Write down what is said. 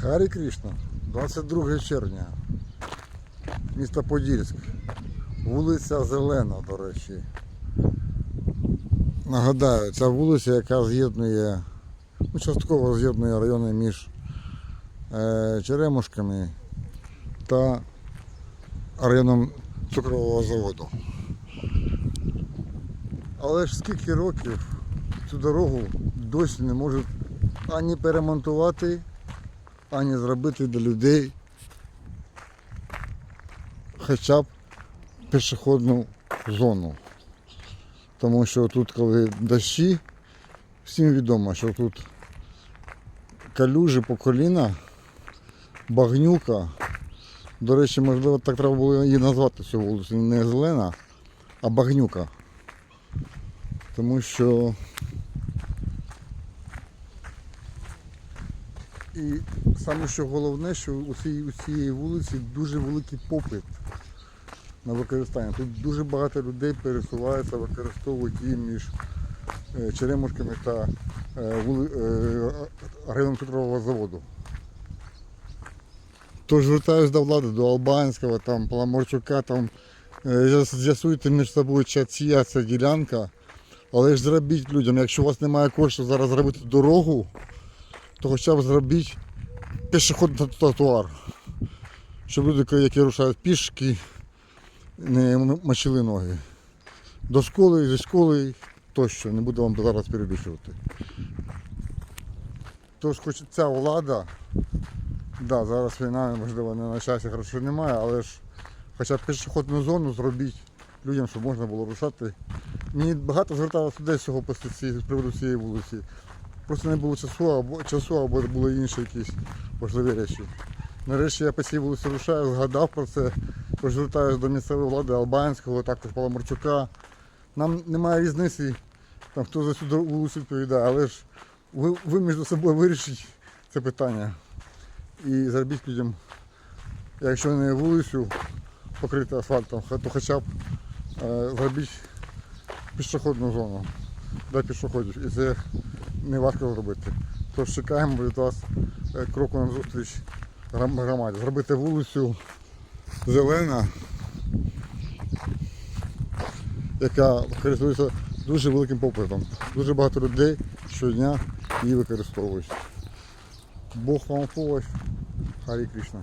Харі Кришна, 22 червня, місто Подільськ, вулиця Зелена, до речі. Нагадаю, ця вулиця, яка з'єднує, ну, частково з'єднує райони між е, Черемушками та районом цукрового заводу. Але ж скільки років цю дорогу досі не можуть ані перемонтувати, ані зробити для людей хоча б пішохідну зону. Тому що тут, коли дощі, всім відомо, що тут калюжі по коліна, багнюка. До речі, можливо, так треба було її назвати цю вулицю. Не зелена, а багнюка. Тому що і саме що головне, що у цій, у цієї вулиці дуже великий попит на використання. Тут дуже багато людей пересуваються, використовують її між е, Черемушками та е, е, районом цукрового заводу. Тож звертаюсь до влади, до Албанського, там, Паламарчука, там, з'ясуйте між собою, чи ця ділянка. Але ж зробіть людям, якщо у вас немає коштів зараз зробити дорогу, то хоча б зробіть пішохідний тротуар. Щоб люди, які рушають пішки, не мочили ноги. До школи, зі школи тощо, не буду вам зараз перелічувати. Тож хоч ця влада, да, зараз війна, можливо, не на часі грошей немає, але ж хоча б пішохідну зону зробіть людям, щоб можна було рушати. Мені багато зверталося людей з цього з приводу цієї вулиці. Просто не було часу або часу, або були інші якісь важливі речі. Нарешті я по цій вулиці рушаю, згадав про це, тож звертаюся до місцевої влади Албанського, також Паламарчука. Нам немає різниці, там, хто за цю вулицю відповідає, але ж ви, ви між собою вирішіть це питання. І зробіть людям, якщо не вулицю покрити асфальтом, то хоча б е, зробіть пішохідну зону для пішоходів. І це не важко зробити. Тож чекаємо від вас е, кроку на зустріч громаді. Зробити вулицю зелена, яка користується дуже великим попитом. Дуже багато людей щодня її використовують. Бог вам помощь. Харі Кришна.